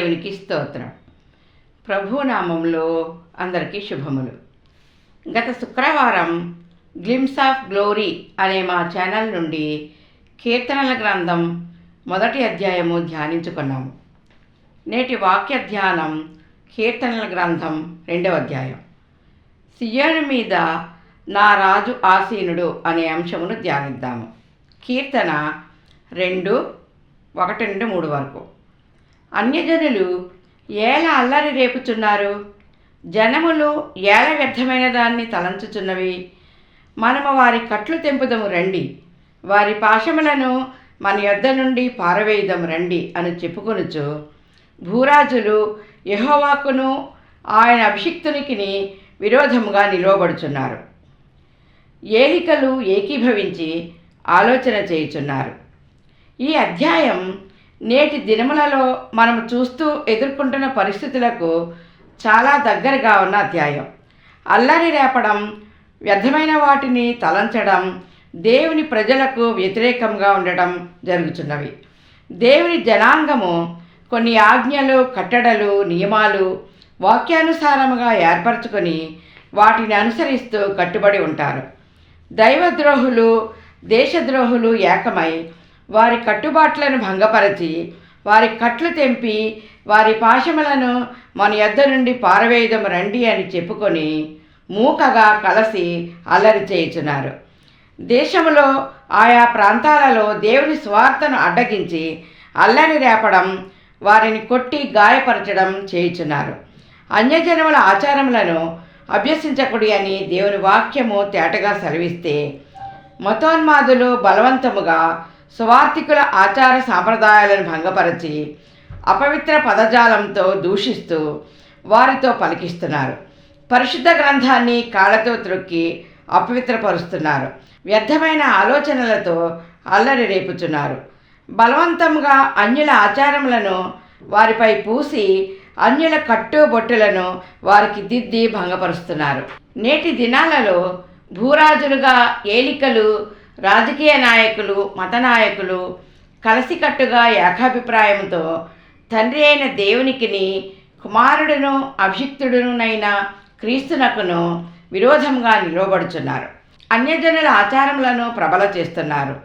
దేవునికి స్తోత్రం. ప్రభునామంలో అందరికీ శుభములు. గత శుక్రవారం గ్లిమ్స్ ఆఫ్ గ్లోరీ అనే మా ఛానల్ నుండి కీర్తనల గ్రంథం మొదటి అధ్యాయము ధ్యానించుకున్నాము. నేటి వాక్య ధ్యానం కీర్తనల గ్రంథం రెండవ అధ్యాయం. సియోను మీద నా రాజు ఆసీనుడు అనే అంశమును ధ్యానిద్దాము. కీర్తన రెండు ఒకటి నుండి మూడు వరకు. అన్యజనులు ఏల అల్లరి రేపుచున్నారు. జనములు ఏల వ్యర్థమైన దాన్ని తలంచుచున్నవి. మనము వారి కట్లు తెంపుదము రండి. వారి పాశములను మన యొద్ద నుండి పారవేయుదము రండి అని చెప్పుకొనుచు భూరాజులు యహోవాకును ఆయన అభిషిక్తునికిని విరోధముగా నిలువబడుచున్నారు. ఏలికలు ఏకీభవించి ఆలోచన చేయుచున్నారు. ఈ అధ్యాయం నేటి దినములలో మనం చూస్తూ ఎదుర్కొంటున్న పరిస్థితులకు చాలా దగ్గరగా ఉన్న అధ్యాయం. అల్లరి రేపడం వ్యర్థమైన వాటిని తలంచడం దేవుని ప్రజలకు వ్యతిరేకంగా ఉండడం జరుగుతున్నవి దేవుని జనాంగము కొన్ని ఆజ్ఞలు కట్టడలు నియమాలు వాక్యానుసారముగా ఏర్పరచుకొని వాటిని అనుసరిస్తూ కట్టుబడి ఉంటారు. దైవద్రోహులు దేశద్రోహులు ఏకమై వారి కట్టుబాట్లను భంగపరచి వారి కట్లు తెంపి వారి పాశములను మన యొద్ద నుండి పారవేయడం రండి అని చెప్పుకొని మూకగా కలసి అల్లరి చేయుచున్నారు. దేశంలో ఆయా ప్రాంతాలలో దేవుని స్వార్థను అడ్డగించి అల్లరి రేపడం వారిని కొట్టి గాయపరచడం చేయుచున్నారు. అన్యజనముల ఆచారములను అభ్యసించకుడి అని దేవుని వాక్యము తేటగా సెలవిస్తే మతోన్మాదులు బలవంతముగా స్వార్థికుల ఆచార సాంప్రదాయాలను భంగపరచి అపవిత్ర పదజాలంతో దూషిస్తూ వారితో పలికిస్తున్నారు. పరిశుద్ధ గ్రంథాన్ని కాళ్ళతో త్రొక్కి అపవిత్రపరుస్తున్నారు. వ్యర్థమైన ఆలోచనలతో అల్లరి రేపుతున్నారు. బలవంతంగా అన్యుల ఆచారములను వారిపై పూసి అన్యుల కట్టుబొట్టులను వారికి దిద్ది భంగపరుస్తున్నారు. నేటి దినాలలో భూరాజులుగా ఏలికలు రాజకీయ నాయకులు మత నాయకులు కలిసికట్టుగా ఏకాభిప్రాయంతో తండ్రి అయిన దేవునికిని కుమారుడును అభిషిక్తుడునైన క్రీస్తునకును విరోధంగా నిలవబడుచున్నారు. అన్యజనుల ఆచారములను ప్రబల చేస్తున్నారు.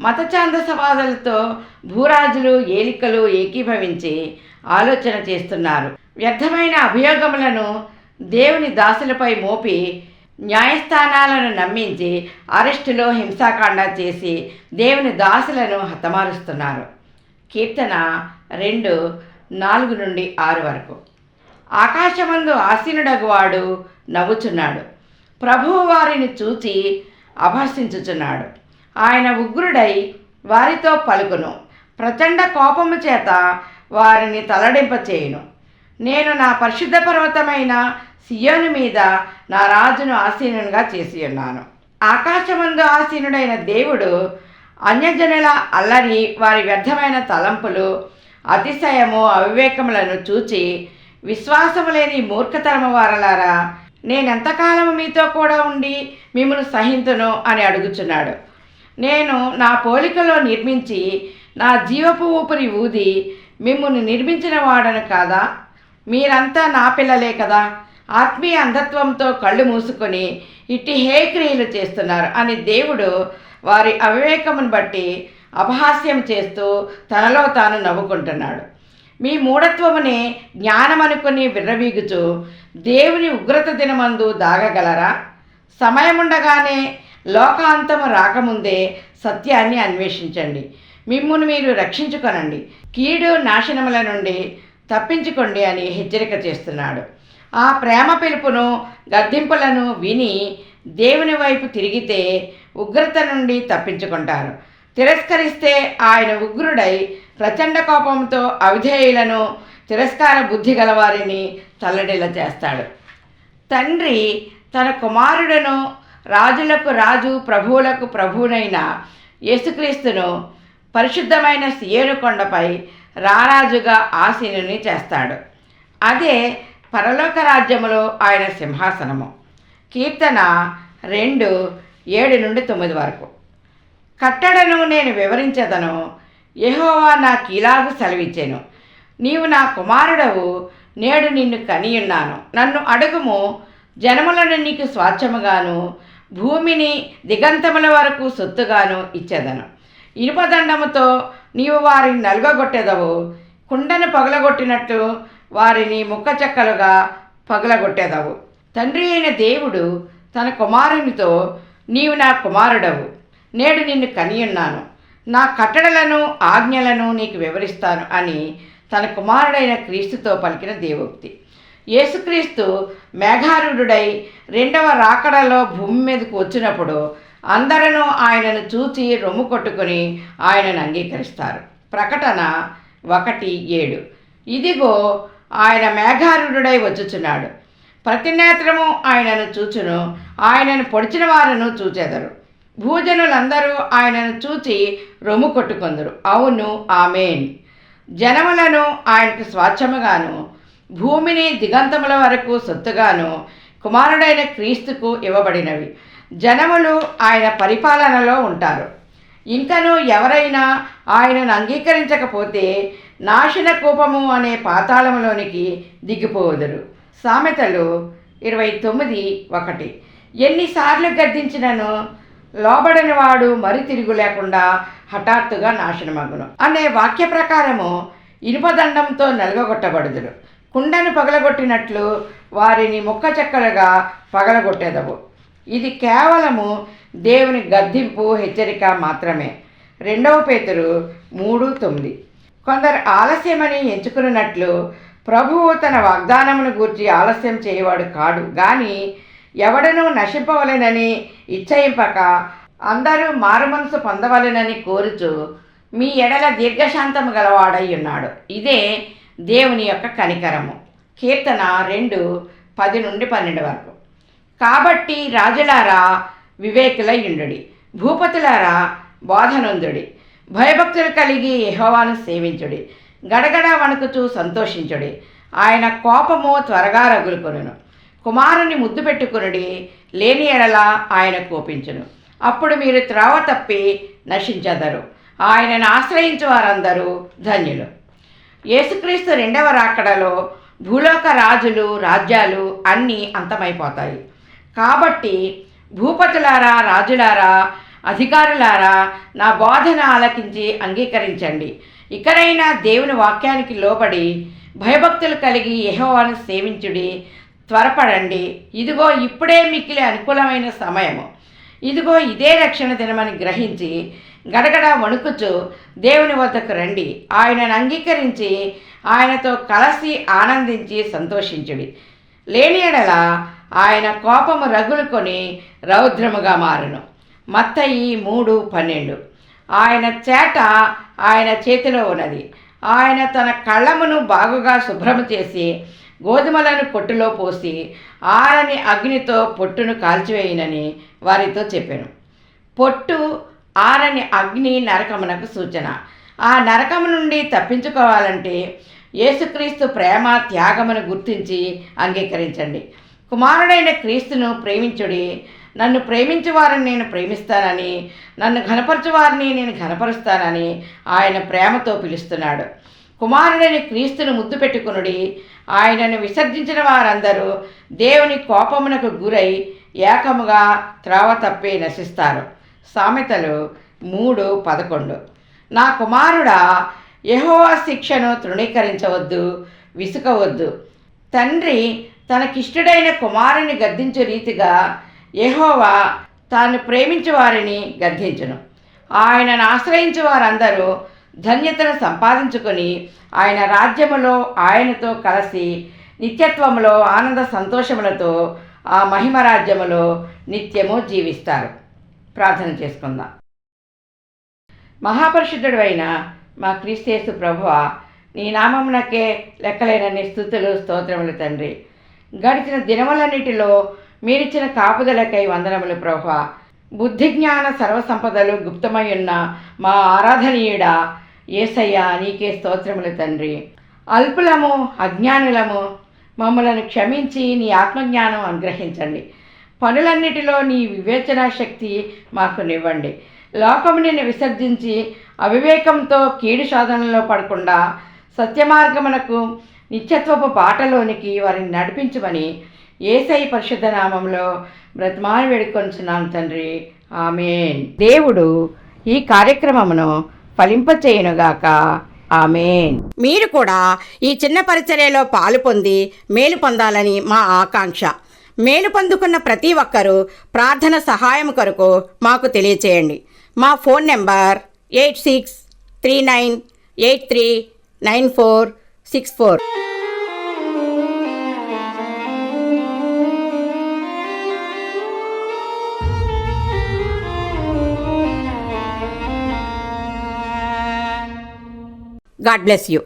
మత ఛాందసవాదులతో భూరాజులు ఏలికలు ఏకీభవించి ఆలోచన చేస్తున్నారు. వ్యర్థమైన అభియోగములను దేవుని దాసులపై మోపి న్యాయస్థానాలను నమ్మించి అరెస్టులో హింసాకాండ చేసి దేవుని దాసులను హతమారుస్తున్నారు. కీర్తన రెండు నాలుగు నుండి ఆరు వరకు. ఆకాశమందు ఆసీనుడగువాడు నవ్వుచున్నాడు. ప్రభువు వారిని చూచి అభర్షించుచున్నాడు ఆయన ఉగ్రుడై వారితో పలుకును. ప్రచండ కోపము చేత వారిని తలడింపచేయును. నేను నా పరిశుద్ధ పర్వతమైన సియోను మీద నా రాజును ఆసీనునిగా చేసి ఉన్నాను ఆకాశమందు ఆసీనుడైన దేవుడు అన్యజనుల అల్లరి వారి వ్యర్థమైన తలంపులు అతిశయము అవివేకములను చూచి విశ్వాసము లేని మూర్ఖతరము వారలారా నేనెంతకాలము మీతో కూడా ఉండి మిమ్మల్ని సహింతును అని అడుగుచున్నాడు. నేను నా పోలికలో నిర్మించి నా జీవపు ఊపిరి ఊది మిమ్మల్ని నిర్మించిన వాడను కాదా? మీరంతా నా పిల్లలే కదా. ఆత్మీయ అంధత్వంతో కళ్ళు మూసుకొని ఇట్టి హే క్రియలు చేస్తున్నారు. అని దేవుడు వారి అవివేకమును బట్టి అపహాస్యం చేస్తూ తనలో తాను నవ్వుకుంటున్నాడు. మీ మూఢత్వముని జ్ఞానం అనుకుని విర్రవీగుచు దేవుని ఉగ్రత దినమందు దాగగలరా? సమయముండగానే లోకాంతము రాకముందే సత్యాన్ని అన్వేషించండి. మిమ్మును మీరు రక్షించుకొనండి. కీడు నాశనముల నుండి తప్పించుకోండి అని హెచ్చరిక చేస్తున్నాడు. ఆ ప్రేమ పిలుపును గద్దింపులను విని దేవుని వైపు తిరిగితే ఉగ్రత నుండి తప్పించుకుంటారు. తిరస్కరిస్తే ఆయన ఉగ్రుడై ప్రచండ కోపంతో అవిధేయులను తిరస్కార బుద్ధి గలవారిని తల్లడిల్ల చేస్తాడు. తండ్రి తన కుమారుడను రాజులకు రాజు ప్రభువులకు ప్రభువునైన యేసుక్రీస్తును పరిశుద్ధమైన సియేనుకొండపై రారాజుగా ఆసీనుని చేస్తాడు. అదే పరలోక రాజ్యములో ఆయన సింహాసనము. కీర్తన రెండు ఏడు నుండి తొమ్మిది వరకు. కట్టడను నేను వివరించదను యహోవా నా కీలాగు సెలవిచ్చాను. నీవు నా కుమారుడవు నేడు నిన్ను కనియున్నాను. నన్ను అడుగుము జనములను నీకు స్వాచ్ఛముగాను భూమిని దిగంతముల వరకు సొత్తుగాను ఇచ్చేదను. ఇనుపదండముతో నీవు వారిని నలుగగొట్టేదవు కుండను పగలగొట్టినట్టు వారిని ముక్కచక్కలుగా పగలగొట్టేదవు. తండ్రి అయిన దేవుడు తన కుమారునితో నీవు నా కుమారుడవు. నేడు నిన్ను కనియున్నాను. నా కట్టడలను ఆజ్ఞలను నీకు వివరిస్తాను అని తన కుమారుడైన క్రీస్తుతో పలికిన దేవోక్తి. యేసుక్రీస్తు మేఘారుడై రెండవ రాకడలో భూమి మీదకు వచ్చినప్పుడు అందరూ ఆయనను చూచి రొమ్ము కొట్టుకుని ఆయనను అంగీకరిస్తారు. ప్రకటన ఒకటి ఏడు. ఇదిగో ఆయన మేఘారుడై వచ్చుచున్నాడు. ప్రతి నేత్రము ఆయనను చూచును. ఆయనను పొడిచిన వారును చూచెదరు. భూజనులందరూ ఆయనను చూచి రొమ్ము కొట్టుకొందరు. అవును ఆమెన్. జనములను ఆయనకు స్వాచ్ఛముగాను భూమిని దిగంతముల వరకు సొత్తుగాను కుమారుడైన క్రీస్తుకు ఇవ్వబడినవి. జనములు ఆయన పరిపాలనలో ఉంటారు. ఇంకను ఎవరైనా ఆయనను అంగీకరించకపోతే నాశన కూపము అనే పాతాళంలోనికి దిగిపోవుదురు సామెతలు ఇరవై తొమ్మిది ఒకటి. ఎన్నిసార్లు గద్దించినను లోబడని వాడు మరి తిరుగు లేకుండా హఠాత్తుగా నాశనమగును. అనే వాక్య ప్రకారము ఇనుపదండంతో నలగొట్టబడుదురు కుండను పగలగొట్టినట్లు వారిని ముక్క చెక్కలుగా పగలగొట్టేదవు. ఇది కేవలము దేవుని గద్దింపు హెచ్చరిక మాత్రమే. రెండవ పేతురు మూడు తొమ్మిది. కొందరు ఆలస్యమని ఎంచుకున్నట్లు ప్రభువు తన వాగ్దానమును గూర్చి ఆలస్యం చేయవాడు కాడు. గాని ఎవడనూ నశింపవలెనని ఇచ్చయింపక అందరూ మారుమనసు పొందవలెనని కోరుచు మీ ఎడల దీర్ఘశాంతము గలవాడై ఉన్నాడు ఇదే దేవుని యొక్క కనికరము. కీర్తన రెండు పది నుండి పన్నెండు వరకు. కాబట్టి రాజులారా వివేకులయ్యుండుడి. భూపతులారా బోధనందుడి. భయభక్తులు కలిగి యహోవాను సేవించుడి. గడగడ వణుకుతూ సంతోషించుడి. ఆయన కోపము త్వరగా రగులుకొనును. కుమారుని ముద్దు పెట్టుకునుడి. లేని ఎడల ఆయన కోపించును. అప్పుడు మీరు త్రావ తప్పి నశించదరు. ఆయనను ఆశ్రయించు వారందరూ ధన్యులు. యేసుక్రీస్తు రెండవ రాకడలో భూలోక రాజులు రాజ్యాలు అన్నీ అంతమైపోతాయి. కాబట్టి భూపతులారా రాజులారా అధికారులారా నా బోధన ఆలకించి అంగీకరించండి. ఇకరైనా దేవుని వాక్యానికి లోబడి భయభక్తులు కలిగి యహోవాను సేవించుడి త్వరపడండి. ఇదిగో ఇప్పుడే మిక్కిలి అనుకూలమైన సమయము. ఇదిగో ఇదే రక్షణ దినమని గ్రహించి గడగడ వణుకుచు దేవుని వద్దకు రండి. ఆయనను అంగీకరించి ఆయనతో కలిసి ఆనందించి సంతోషించుడి. లేని ఎడల ఆయన కోపము రగులుకొని రౌద్రముగా మారును. మత్తయి మూడు పన్నెండు. ఆయన చేట ఆయన చేతిలో ఉన్నది. ఆయన తన కళ్ళమును బాగుగా శుభ్రం చేసి గోధుమలను పొట్టులో పోసి ఆరని అగ్నితో పొట్టును కాల్చివేయనని వారితో చెప్పాను. పొట్టు ఆరని అగ్ని నరకమునకు సూచన. ఆ నరకము నుండి తప్పించుకోవాలంటే యేసుక్రీస్తు ప్రేమ త్యాగమును గుర్తించి అంగీకరించండి. కుమారుడైన క్రీస్తును ప్రేమించుడి నన్ను ప్రేమించే వారిని నేను ప్రేమిస్తానని నన్ను ఘనపరచు వారిని నేను ఘనపరుస్తానని ఆయన ప్రేమతో పిలుస్తున్నాడు. కుమారుడని క్రీస్తును ముద్దు పెట్టుకునుడి ఆయనను విసర్జించిన వారందరూ దేవుని కోపమునకు గురై ఏకముగా త్రావ తప్పి నశిస్తారు. సామెతలు మూడు పదకొండు. నా కుమారుడా యహోవా శిక్షను తృణీకరించవద్దు విసుకవద్దు. తండ్రి తనకిష్టడైన కుమారుని గద్దించే రీతిగా యహోవా తాను ప్రేమించు వారిని గద్దించును. ఆయనను ఆశ్రయించు వారందరూ ధన్యతను సంపాదించుకొని ఆయన రాజ్యములో ఆయనతో కలిసి నిత్యత్వములో ఆనంద సంతోషములతో ఆ మహిమ రాజ్యములో నిత్యము జీవిస్తారు. ప్రార్థన చేసుకుందాం. మహాపరిశుద్ధుడు అయిన మా క్రీస్తేసు ప్రభువ నీ నామమునకే లెక్కలేనన్ని స్థుతులు స్తోత్రములు తండ్రి. గడిచిన దినములన్నిటిలో మీరిచ్చిన కాపుదలకై వందనములు ప్రభు బుద్ధి జ్ఞాన సర్వసంపదలు గుప్తమై ఉన్న మా ఆరాధనీయుడ ఏసయ్య నీకే స్తోత్రములు తండ్రి. అల్పులము అజ్ఞానులము మమ్మలను క్షమించి నీ ఆత్మజ్ఞానం అనుగ్రహించండి. పనులన్నిటిలో నీ వివేచనా శక్తి మాకు నివ్వండి. లోకముని విసర్జించి అవివేకంతో కీడు సాధనలో పడకుండా సత్యమార్గమునకు నిత్యత్వపు బాటలోనికి వారిని నడిపించమని ఏసై పరిశుద్ధ నామంలో బ్రతమాని వేడుకొంచున్నాను తండ్రి. ఆమెన్. దేవుడు ఈ కార్యక్రమమును ఫలింపచేయునుగాక. ఆమెన్. మీరు కూడా ఈ చిన్న పరిచర్యలో పాలు పొంది మేలు పొందాలని మా ఆకాంక్ష. మేలు పొందుకున్న ప్రతి ఒక్కరూ ప్రార్థన సహాయం కొరకు మాకు తెలియచేయండి. మా phone number eight six three nine eight three nine four six four. God bless you.